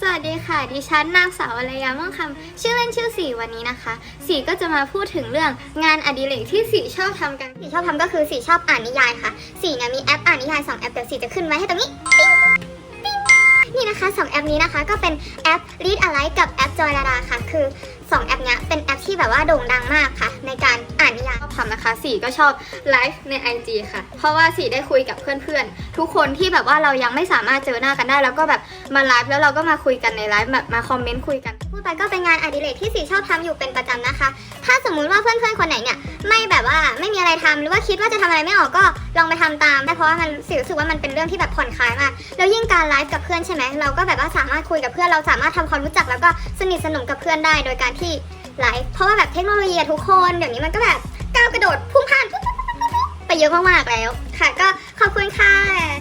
สวัสดีค่ะ ดิฉันนางสาวอรยาม่วงคำชื่อเล่นชื่อสีวันนี้นะคะ สีก็จะมาพูดถึงเรื่องงานอดิเรกที่สีชอบทำกัน สีชอบทำก็คือสีชอบอ่านนิยายค่ะ สีเนี่ยมีแอปอ่านนิยาย 2 แอปเดี๋ยวสีจะขึ้นไว้ให้ตรงนี้ปิ๊งปิ๊งนี่นะคะ 2 แอปนี้นะคะก็เป็นแอป Read Alike กับแอป Joy Dada ค่ะ คือ 2 แอปเนี้ย ที่แบบว่าโด่งดังมากค่ะ ในการอ่านนิยายชอบทำนะคะสีก็ชอบไลฟ์ใน IG ค่ะ เพราะว่าสีได้คุยกับเพื่อนๆ ทุกคนที่แบบว่าเรายังไม่สามารถเจอหน้ากันได้ แล้วก็แบบมาไลฟ์แล้วเราก็มาคุยกันในไลฟ์แบบมาคอมเมนต์คุยกัน พูดไปก็เป็นงานอดิเรกที่สีชอบทำอยู่เป็นประจำนะคะ ถ้าสมมุติว่าเพื่อนๆคนไหนเนี่ยไม่แบบว่าไม่มีอะไรทำหรือว่าคิดว่าจะทำอะไรไม่ออกก็ลองไปทำตามได้เพราะว่ามันสีรู้สึกว่ามันเป็นเรื่องที่แบบผ่อนคลายมากแล้วยิ่งการไลฟ์กับเพื่อนใช่ไหมเราก็แบบว่าสามารถคุยกับเพื่อนเราสามารถทำความรู้จักแล้วก็สนิทสนมกับเพื่อนได้ โดยการที่ ไลฟ์เพราะว่าแบบเทคโนโลยีทุกคนเดี๋ยวนี้มันก็แบบก้าวกระโดดพุ่งผ่านไปเยอะมากๆแล้ว ค่ะ ก็ขอบคุณค่ะ